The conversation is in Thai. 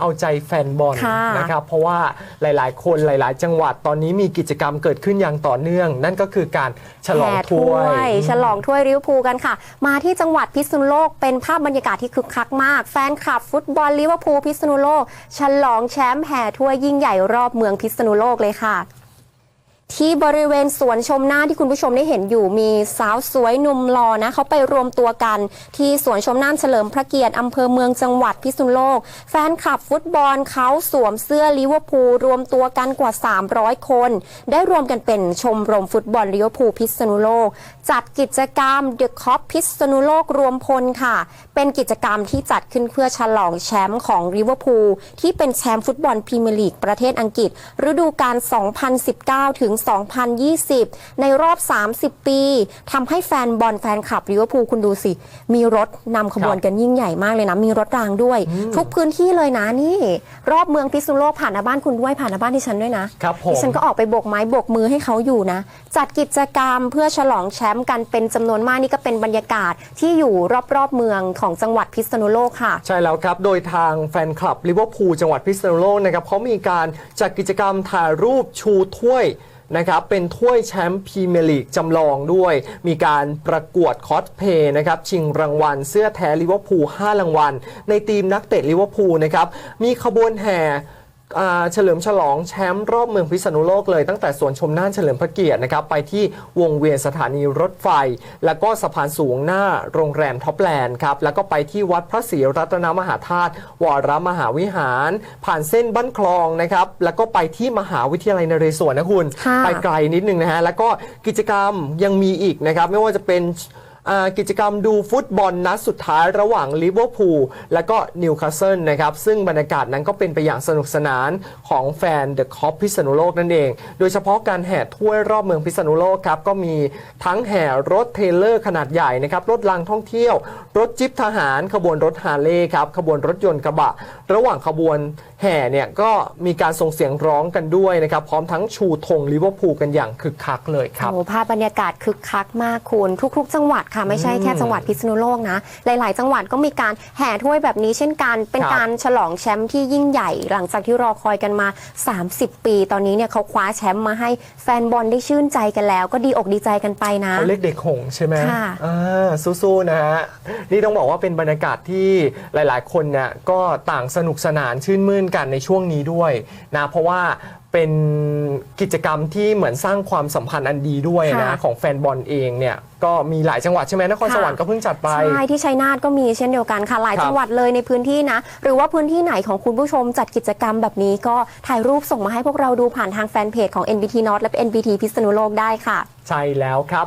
เอาใจแฟนบอลค่ะนะครับเพราะว่าหลายๆ คนหลาย ๆ จังหวัดตอนนี้มีกิจกรรมเกิดขึ้นอย่างต่อเนื่อง นั่นก็คือการฉลองแห่ถ้วย ฉลองถ้วยริ้วภูลกันค่ะ มาที่จังหวัดพิษณุโลกเป็นภาพบรรยากาศที่คึกคักมาก แฟนคลับฟุตบอลลิเวอร์พูลพิษณุโลก ฉลองแชมป์แห่ถ้วยยิ่งใหญ่รอบเมืองพิษณุโลกเลยค่ะ ที่บริเวณสวนชมหน้าที่คุณผู้ชมได้เห็นอยู่มีสาวสวยหนุ่มหล่อนะเขาไปรวมตัวกัน ที่สวนชมน่าเฉลิมพระเกียรติอำเภอเมืองจังหวัดพิษณุโลก แฟนคลับฟุตบอลเขาสวมเสื้อลิเวอร์พูลรวมตัวกันกว่า 300 คน ได้รวมกันเป็นชมรมฟุตบอลลิเวอร์พูลพิษณุโลก จัดกิจกรรม The Cop พิษณุโลกรวมพลค่ะ เป็นกิจกรรมที่จัดขึ้นเพื่อฉลองแชมป์ของลิเวอร์พูลที่เป็นแชมป์ฟุตบอลพรีเมียร์ลีกประเทศอังกฤษฤดูกาล2019 ถึง2020 ในรอบ 30 ปีทำให้แฟนบอลแฟนคลับลิเวอร์พูลคุณดูสิ มีรถนำขบวนกันยิ่งใหญ่มากเลยนะ มีรถรางด้วย ทุกพื้นที่เลยนะนี่ รอบเมืองพิษณุโลกผ่านหน้าบ้านคุณด้วยผ่านหน้าบ้านที่ฉันด้วยนะครับผมดิฉันก็ออกไปโบกไม้โบกมือให้เขาอยู่นะ จัดกิจกรรมเพื่อฉลองแชมป์กันเป็นจำนวนมากนี่ก็เป็นบรรยากาศที่อยู่รอบๆเมืองของจังหวัดพิษณุโลกค่ะ ใช่แล้วครับ โดยทางแฟนคลับลิเวอร์พูลจังหวัดพิษณุโลกนะครับเขามีการจัดกิจกรรมถ่ายรูปชูถ้วยนะครับเป็นถ้วยแชมป์พรีเมียร์ลีกจำลองด้วย มีการประกวดคอสเพย์นะครับชิงรางวัลเสื้อแท้ลิเวอร์พูล5รางวัล ในทีมนักเตะลิเวอร์พูลนะครับมีขบวนแห่ เฉลิมฉลองแชมป์รอบเมืองพิษณุโลกเลยตั้งแต่สวนชมน่านเฉลิมพระเกียรตินะครับไปที่วงเวียนสถานีรถไฟ แล้วก็สะพานสูงหน้าโรงแรมท็อปแลนด์ครับแล้วก็ไปที่วัดพระศรีรัตนมหาธาตุวรมหาวิหาร ผ่านเส้นบ้านคลองนะครับแล้วก็ไปที่มหาวิทยาลัยนเรศวรนะคุณค่ะไปไกลนิดนึงนะฮะแล้วก็กิจกรรมยังมีอีกนะครับไม่ว่าจะเป็นอ่า กิจกรรมดูฟุตบอลนัดสุดท้ายระหว่างลิเวอร์พูลและก็นิวคาสเซิลนะครับซึ่งบรรยากาศนั้นก็เป็นไปอย่างสนุกสนานของแฟนเดอะคอปพิษณุโลกนั่นเอง โดยเฉพาะการแห่ถ้วยรอบเมืองพิษณุโลกครับก็มีทั้งแห่รถเทเลอร์ขนาดใหญ่นะครับรถรางท่องเที่ยว รถจิบทหาร ขบวนรถฮาร์เลย์ครับขบวนรถยนต์กระบะ ระหว่างขบวนแห่เนี่ยก็มีการส่งเสียงร้องกันด้วยนะครับพร้อมทั้งชูธงลิเวอร์พูลกันอย่างคึกคักเลยครับโอ้ภาพบรรยากาศคึกคักมากคุณทุก ๆ จังหวัดค่ะไม่ใช่แค่จังหวัดพิษณุโลกนะ หลาย ๆ จังหวัดก็มีการแห่ถ้วยแบบนี้เช่นกัน เป็นครับการฉลองแชมป์ที่ยิ่งใหญ่ หลังจากที่รอคอยกันมา 30 ปี ตอนนี้เนี่ยเขาคว้าแชมป์มาให้แฟนบอลได้ชื่นใจกันแล้ว ก็ดีอกดีใจกันไปนะเขาเรียกเด็กหงส์ใช่ไหมค่ะอ่าสู้ๆนะฮะนี่ต้องบอกว่าเป็นบรรยากาศที่หลาย ๆ คนเนี่ยก็ต่างสนุกสนานชื่นมื่นกันในช่วงนี้ด้วยนะเพราะว่า เป็นกิจกรรมที่เหมือนสร้างความสัมพันธ์อันดีด้วยนะค่ะ ของแฟนบอลเองเนี่ยก็มีหลายจังหวัดใช่ไหมนครค่ะสวรรค์ก็เพิ่งจัดไป ใช่ ที่ชัยนาทก็มีเช่นเดียวกันค่ะ หลายครับ จังหวัดเลยในพื้นที่นะ หรือว่าพื้นที่ไหนของคุณผู้ชมจัดกิจกรรมแบบนี้ก็ถ่ายรูปส่งมาให้พวกเราดูผ่านทางแฟนเพจของ NBT North และ NBT พิษณุโลกได้ค่ะ ใช่แล้วครับ